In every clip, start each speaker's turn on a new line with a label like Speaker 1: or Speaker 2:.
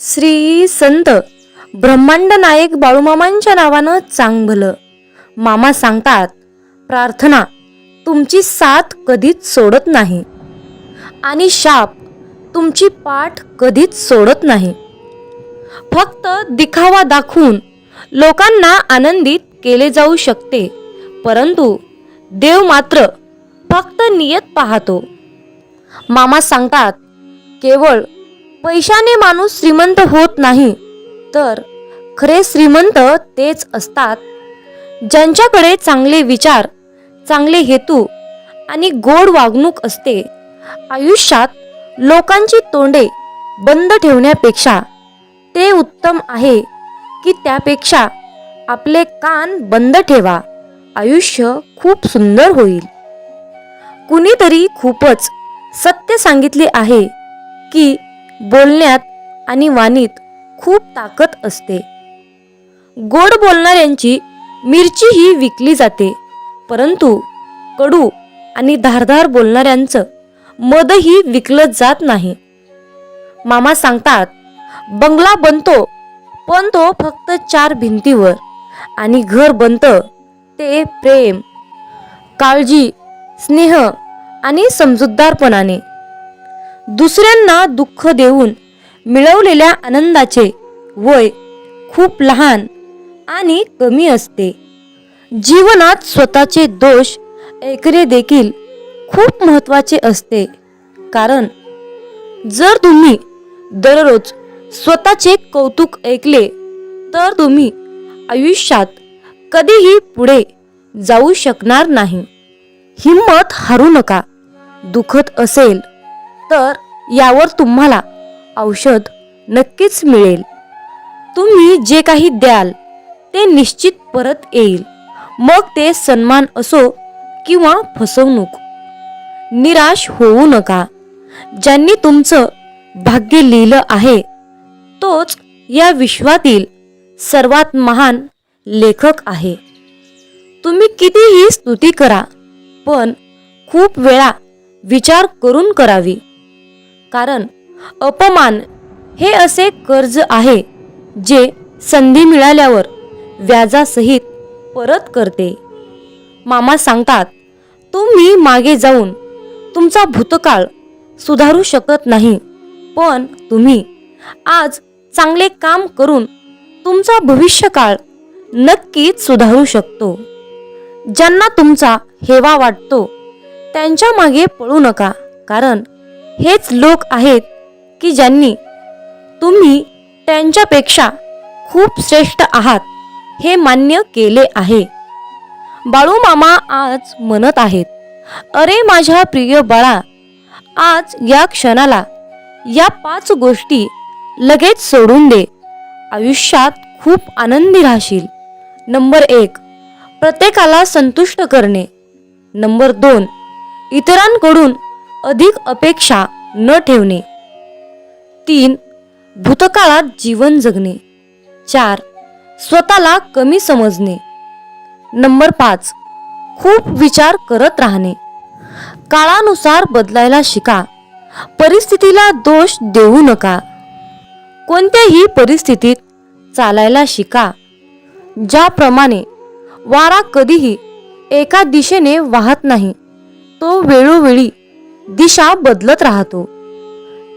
Speaker 1: श्री संत ब्रह्मांड नायक बाळूमामांच्या नावानं चांग भलं मामा सांगतात प्रार्थना तुमची साथ कधीच सोडत नाही. आणि शाप तुमची पाठ कधीच सोडत नाही. फक्त दिखावा दाखवून लोकांना आनंदित केले जाऊ शकते परंतु देव मात्र फक्त नियत पाहतो. मामा सांगतात केवळ पैशाने माणूस श्रीमंत होत नाही तर खरे श्रीमंत तेच असतात. ज्यांच्याकडे चांगले विचार चांगले हेतू आणि गोड वागणूक असते आयुष्यात लोकांची तोंडे बंद ठेवण्यापेक्षा ते उत्तम आहे की त्यापेक्षा आपले कान बंद ठेवा आयुष्य खूप सुंदर होईल. कुणीतरी खूपच सत्य सांगितले आहे की बोलण्यात आणि वाणीत खूप ताकद असते. गोड बोलणाऱ्यांची मिरची ही विकली जाते परंतु कडू आणि धारदार बोलणाऱ्यांचं मदही विकलं जात नाही. मामा सांगतात बंगला बनतो पण तो फक्त चार भिंतीवर आणि घर बनतं ते प्रेम काळजी स्नेह आणि समजूतदारपणाने. दुसऱ्यांना दुःख देऊन मिळवलेल्या आनंदाचे वय खूप लहान आणि कमी असते. जीवनात स्वतःचे दोष ऐकणे देखील खूप महत्त्वाचे असते. कारण जर तुम्ही दररोज स्वतःचे कौतुक ऐकले तर तुम्ही आयुष्यात कधीही पुढे जाऊ शकणार नाही. हिंमत हारू नका दुखत असेल. तर यावर तुम्हाला औषध नक्कीच मिळेल. तुम्ही जे काही द्याल ते निश्चित परत येईल. मग ते सन्मान असो किंवा फसवणूक. निराश होऊ नका. ज्यांनी तुमचं भाग्य लिहिलं आहे तोच या विश्वातील सर्वात महान लेखक आहे. तुम्ही कितीही स्तुती करा पण खूप वेळा विचार करून करावी. कारण अपमान हे असे कर्ज आहे जे संधी मिळाल्यावर व्याजासहित परत करते. मामा सांगतात तुम्ही मागे जाऊन तुमचा भूतकाळ सुधारू शकत नाही पण तुम्ही आज चांगले काम करून तुमचा भविष्यकाळ नक्कीच सुधारू शकतो. ज्यांना तुमचा हेवा वाटतो त्यांच्या मागे पळू नका कारण हेच लोक आहेत की ज्यांनी तुम्ही त्यांच्यापेक्षा खूप श्रेष्ठ आहात हे मान्य केले आहे. बाळू मामा आज म्हणत आहेत अरे माझ्या प्रिय बाळा आज या क्षणाला या पाच गोष्टी लगेच सोडून दे. आयुष्यात खूप आनंदी राहशील. नंबर एक प्रत्येकाला संतुष्ट करणे. नंबर दोन इतरांकडून अधिक अपेक्षा न ठेवणे. तीन भूतकाळात जीवन जगणे. चार स्वतःला कमी समजणे. नंबर पाच खूप विचार करत राहणे. काळानुसार बदलायला शिका. परिस्थितीला दोष देऊ नका. कोणत्याही परिस्थितीत चालायला शिका. ज्याप्रमाणे वारा कधीही एका दिशेने वाहत नाही तो वेळोवेळी दिशा बदलत राहतो.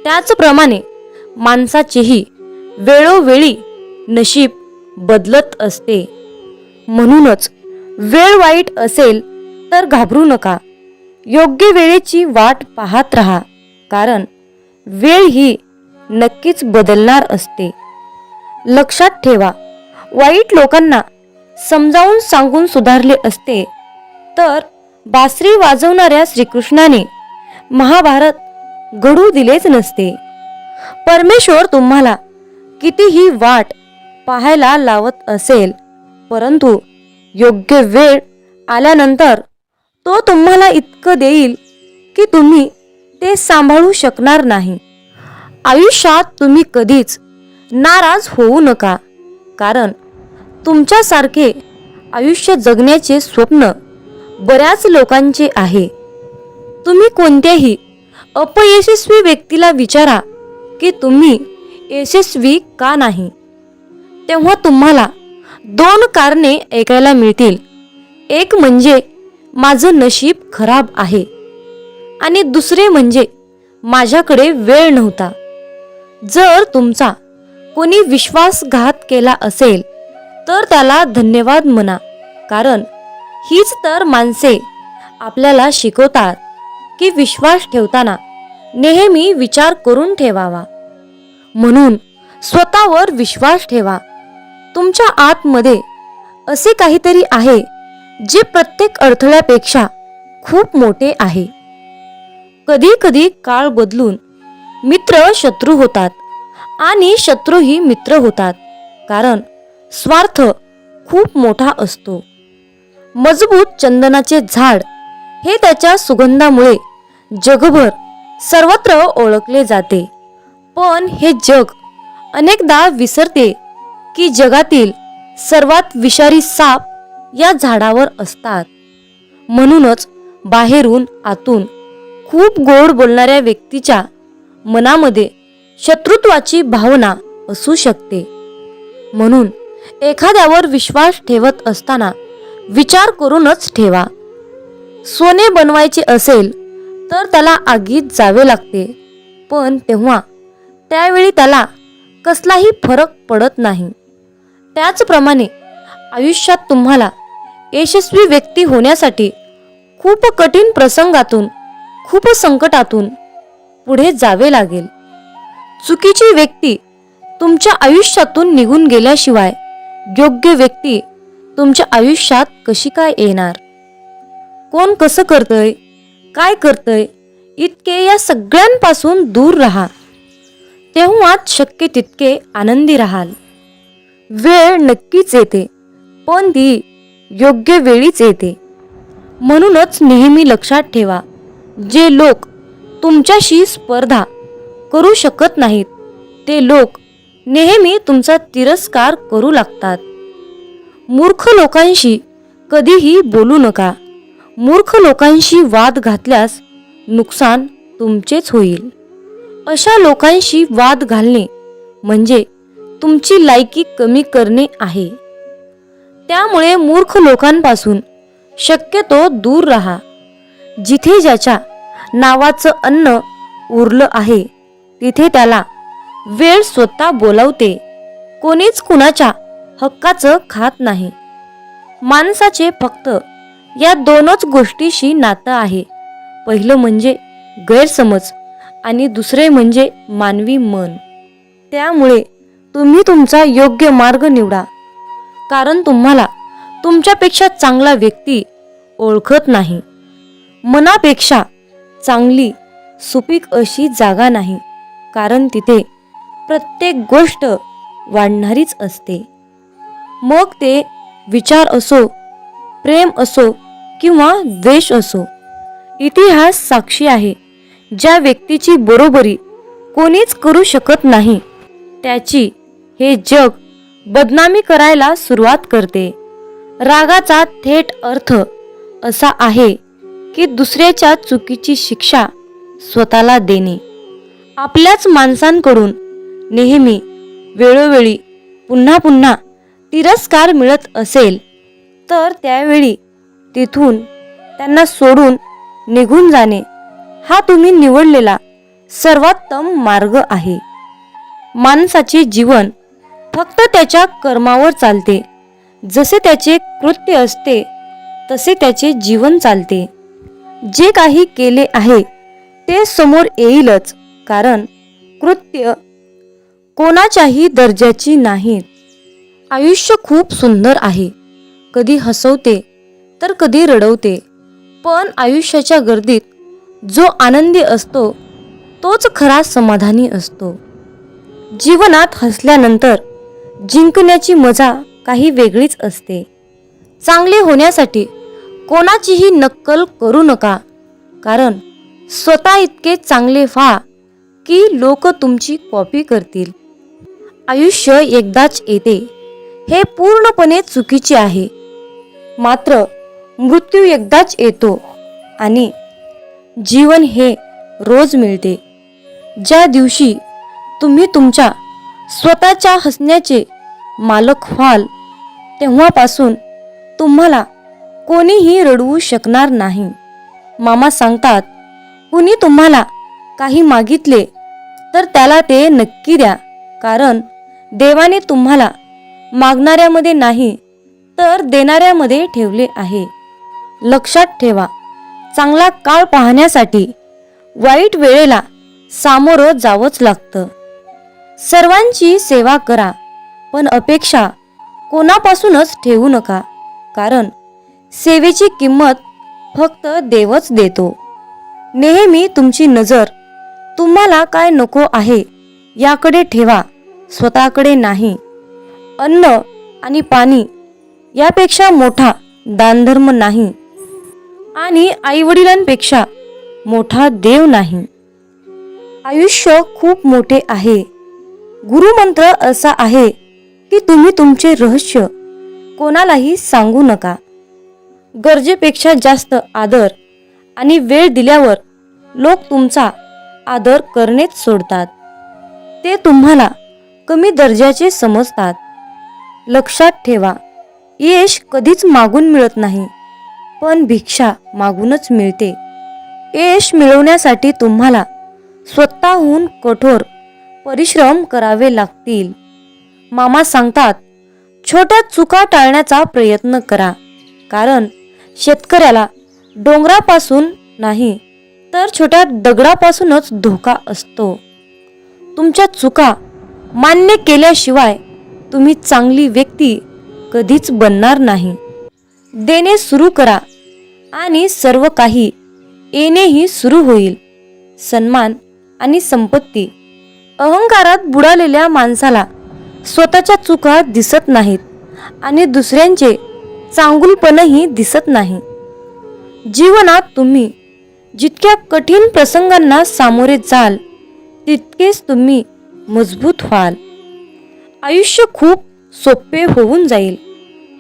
Speaker 1: त्याचप्रमाणे माणसाचेही वेळोवेळी नशीब बदलत असते. म्हणूनच वेळ वाईट असेल तर घाबरू नका. योग्य वेळेची वाट पाहत राहा कारण वेळ ही नक्कीच बदलणार असते. लक्षात ठेवा वाईट लोकांना समजावून सांगून सुधारले असते तर बासरी वाजवणाऱ्या श्रीकृष्णाने महाभारत घडू दिलेच नसते. परमेश्वर तुम्हाला कितीही वाट पाहायला लावत असेल परंतु योग्य वेळ आल्यानंतर तो तुम्हाला इतकं देईल की तुम्ही ते सांभाळू शकणार नाही. आयुष्यात तुम्ही कधीच नाराज होऊ नका कारण तुमच्यासारखे आयुष्य जगण्याचे स्वप्न बऱ्याच लोकांचे आहे. तुम्ही कोणत्याही अपयशस्वी व्यक्तीला विचारा की तुम्ही यशस्वी का नाही. तेव्हा तुम्हाला दोन कारणे ऐकायला मिळतील. एक म्हणजे माझं नशीब खराब आहे आणि दुसरे म्हणजे माझ्याकडे वेळ नव्हता. जर तुमचा कोणी विश्वासघात केला असेल तर त्याला धन्यवाद म्हणा कारण हीच तर माणसे आपल्याला शिकवतात. की विश्वास ठेवताना नेहमी विचार करून ठेवावा. म्हणून स्वतःवर विश्वास ठेवा. तुमच्या आतमध्ये असे काहीतरी आहे जे प्रत्येक अडथळ्यापेक्षा खूप मोठे आहे. कधी कधी काळ बदलून मित्र शत्रू होतात आणि शत्रूही मित्र होतात कारण स्वार्थ खूप मोठा असतो. मजबूत चंदनाचे झाड हे त्याच्या सुगंधामुळे जगभर सर्वत्र ओळखले जाते. पण हे जग अनेकदा विसरते की जगातील सर्वात विषारी साप या झाडावर असतात. म्हणूनच बाहेरून आतून खूप गोड बोलणाऱ्या व्यक्तीच्या मनामध्ये शत्रुत्वाची भावना असू शकते. म्हणून एखाद्यावर विश्वास ठेवत असताना विचार करूनच ठेवा. सोने बनवायचे असेल तर त्याला आगीत जावे लागते. पण तेव्हा त्यावेळी त्याला कसलाही फरक पडत नाही. त्याचप्रमाणे आयुष्यात तुम्हाला यशस्वी व्यक्ती होण्यासाठी खूप कठीण प्रसंगातून खूप संकटातून पुढे जावे लागेल. चुकीची व्यक्ती तुमच्या आयुष्यातून निघून गेल्याशिवाय योग्य व्यक्ती तुमच्या आयुष्यात कशी काय येणार? कोण कसं करतंय? काय करतंय? इतके या सगळ्यांपासून दूर राहा. तेव्हाच शक्य तितके आनंदी राहाल. वेळ नक्कीच येते पण ती योग्य वेळीच येते. म्हणूनच नेहमी लक्षात ठेवा जे लोक तुमच्याशी स्पर्धा करू शकत नाहीत ते लोक नेहमी तुमचा तिरस्कार करू लागतात. मूर्ख लोकांशी कधीही बोलू नका. मूर्ख लोकांशी वाद घातल्यास नुकसान तुमचेच होईल. अशा लोकांशी वाद घालणे म्हणजे तुमची लायकी कमी करणे आहे. त्यामुळे मूर्ख लोकांपासून शक्यतो दूर राहा. जिथे ज्याच्या नावाचं अन्न उरलं आहे तिथे त्याला वेळ स्वतः बोलावते. कोणीच कुणाच्या हक्काचं खात नाही. माणसाचे फक्त या दोनच गोष्टीशी नातं आहे. पहिलं म्हणजे गैरसमज आणि दुसरे म्हणजे मानवी मन. त्यामुळे तुम्ही तुमचा योग्य मार्ग निवडा. कारण तुम्हाला तुमच्यापेक्षा चांगला व्यक्ती ओळखत नाही. मनापेक्षा चांगली सुपीक अशी जागा नाही. कारण तिथे प्रत्येक गोष्ट वाढणारीच असते. मग ते विचार असो प्रेम असो किंवा द्वेष असो. इतिहास साक्षी आहे. ज्या व्यक्तीची बरोबरी कोणीच करू शकत नाही त्याची हे जग बदनामी करायला सुरुवात करते. रागाचा थेट अर्थ असा आहे की दुसऱ्याच्या चुकीची शिक्षा स्वतःला देणे. आपल्याच माणसांकडून नेहमी वेळोवेळी पुन्हा पुन्हा तिरस्कार मिळत असेल तर त्यावेळी तिथून त्यांना सोडून निघून जाणे हा तुम्ही निवडलेला सर्वोत्तम मार्ग आहे. माणसाचे जीवन फक्त त्याच्या कर्मावर चालते. जसे त्याचे कृत्य असते तसे त्याचे जीवन चालते. जे काही केले आहे ते समोर येईलच कारण कृत्य कोणाच्याही दर्जाची नाहीत. आयुष्य खूप सुंदर आहे. कधी हसवते तर कधी रडवते. पण आयुष्याच्या गर्दीत जो आनंदी असतो तोच खरा समाधानी असतो. जीवनात हसल्यानंतर जिंकण्याची मजा काही वेगळीच असते. चांगले होण्यासाठी कोणाचीही नक्कल करू नका कारण स्वतः इतके चांगले व्हा की लोक तुमची कॉपी करतील. आयुष्य एकदाच येते हे पूर्णपणे चुकीचे आहे. मात्र मृत्यू एकदाच येतो आणि जीवन हे रोज मिळते. ज्या दिवशी तुम्ही तुमच्या स्वतःच्या हसण्याचे मालक व्हाल तेव्हापासून तुम्हाला कोणीही रडवू शकणार नाही. मामा सांगतात कुणी तुम्हाला काही मागितले तर त्याला ते नक्की द्या. कारण देवाने तुम्हाला मागणाऱ्यामध्ये नाही तर देणाऱ्यामध्ये ठेवले आहे. लक्षात ठेवा. चांगला काळ पाहण्यासाठी वाईट वेळेला सामोरं जावंच लागतं. सर्वांची सेवा करा पण अपेक्षा कोणापासूनच ठेवू नका कारण सेवेची किंमत फक्त देवच देतो. नेहमी तुमची नजर तुम्हाला काय नको आहे याकडे ठेवा स्वतःकडे नाही. अन्न आणि पाणी यापेक्षा मोठा दानधर्म नाही. आणि आईवडिलांपेक्षा मोठा देव नाही. आयुष्य खूप मोठे आहे. गुरुमंत्र असा आहे की तुम्ही तुमचे रहस्य कोणालाही सांगू नका. गरजेपेक्षा जास्त आदर आणि वेळ दिल्यावर लोक तुमचा आदर करणेच सोडतात. ते तुम्हाला कमी दर्जाचे समजतात. लक्षात ठेवा यश कधीच मागून मिळत नाही. पण भिक्षा मागूनच मिळते. यश मिळवण्यासाठी तुम्हाला स्वतःहून कठोर परिश्रम करावे लागतील. मामा सांगतात छोट्या चुका टाळण्याचा प्रयत्न करा. कारण शेतकऱ्याला डोंगरापासून नाही तर छोट्या दगडापासूनच धोका असतो. तुमच्या चुका मान्य केल्याशिवाय तुम्ही चांगली व्यक्ती कधीच बनणार नाही. देणे सुरू करा. आणि सर्व काही येणेही सुरू होईल. सन्मान आणि संपत्ती. अहंकारात बुडालेल्या माणसाला स्वतःच्या चुका दिसत नाहीत आणि दुसऱ्यांचे चांगुलपणही दिसत नाही. जीवनात तुम्ही जितक्या कठीण प्रसंगांना सामोरे जाल तितकेच तुम्ही मजबूत व्हाल. आयुष्य खूप सोपे होऊन जाईल.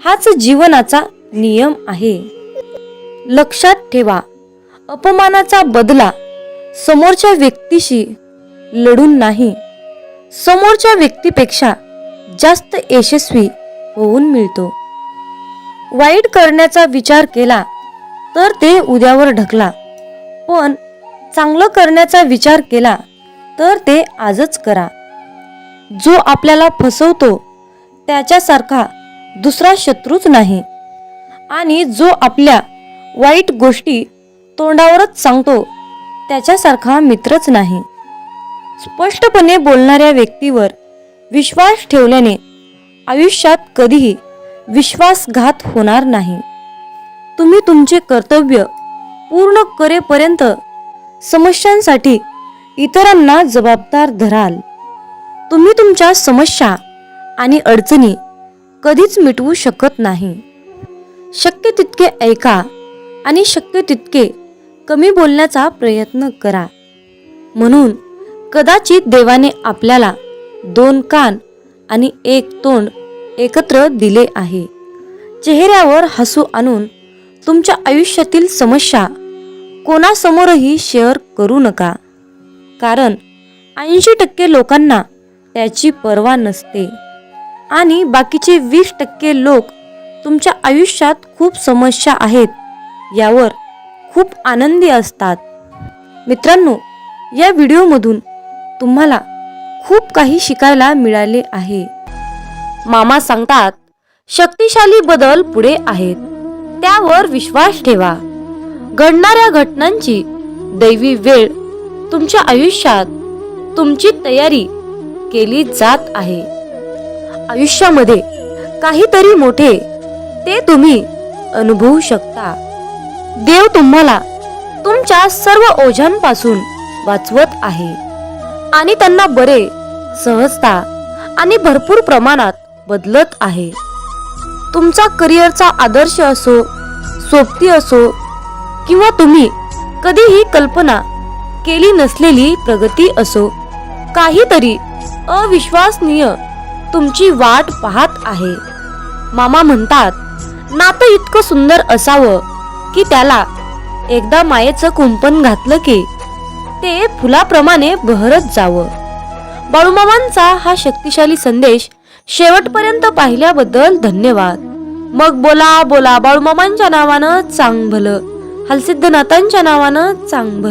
Speaker 1: हाच जीवनाचा नियम आहे. लक्षात ठेवा. अपमानाचा बदला समोरच्या व्यक्तीशी लढून नाही. समोरच्या व्यक्तीपेक्षा जास्त यशस्वी होऊन मिळतो. वाईट करण्याचा विचार केला तर ते उद्यावर ढकला. पण चांगलं करण्याचा विचार केला तर ते आजच करा. जो आपल्याला फसवतो त्याच्यासारखा दुसरा शत्रूच नाही. आणि जो आपल्या वाईट गोष्टी तोंडावरच सांगतो. त्याच्यासारखा मित्रच नाही. स्पष्टपणे बोलणाऱ्या व्यक्तीवर विश्वास ठेवल्याने आयुष्यात कधीही विश्वासघात होणार नाही. तुम्ही तुमचे कर्तव्य पूर्ण करेपर्यंत समस्यांसाठी इतरांना जबाबदार धराल. तुम्ही तुमच्या समस्या आणि अडचणी कधीच मिटवू शकत नाही. शक्य तितके ऐका. आणि शक्य तितके कमी बोलण्याचा प्रयत्न करा. म्हणून कदाचित देवाने आपल्याला दोन कान आणि एक तोंड एकत्र दिले आहे. चेहऱ्यावर हसू आणून तुमच्या आयुष्यातील समस्या कोणासमोरही शेअर करू नका. कारण ऐंशी टक्के लोकांना त्याची पर्वा नसते. आणि बाकीचे वीस टक्के लोक तुमच्या आयुष्यात खूप समस्या आहेत. यावर खूप आनंदी असतात. मित्रांनो या व्हिडिओमधून तुम्हाला खूप काही शिकायला मिळाले आहे. मामा सांगतात शक्तिशाली बदल पुढे आहेत. त्यावर विश्वास ठेवा. घडणाऱ्या घटनांची दैवी वेळ तुमच्या आयुष्यात तुमची तयारी केली जात आहे. आयुष्यामध्ये काहीतरी मोठे ते तुम्ही अनुभवू शकता. देव तुम्हाला तुमच्या सर्व ओझ्यांपासून वाचवत आहे. आणि त्यांना बरे सहजता आणि भरपूर प्रमाणात बदलत आहे. तुमचा करिअरचा आदर्श असो सोबती असो किंवा तुम्ही कधीही कल्पना केली नसलेली प्रगती असो काहीतरी अविश्वसनीय तुमची वाट पाहत आहे. मामा म्हणतात नातं इतकं सुंदर असावं की त्याला एकदा मायेचं कुंपण घातलं की ते फुलाप्रमाणे बहरत जावं. बाळूमामांचा हा शक्तिशाली संदेश शेवटपर्यंत पाहिल्याबद्दल धन्यवाद. मग बोला बोला बाळूमामांच्या नावानं चांग भलं हलसिद्धनाथांच्या नावानं चांग भलं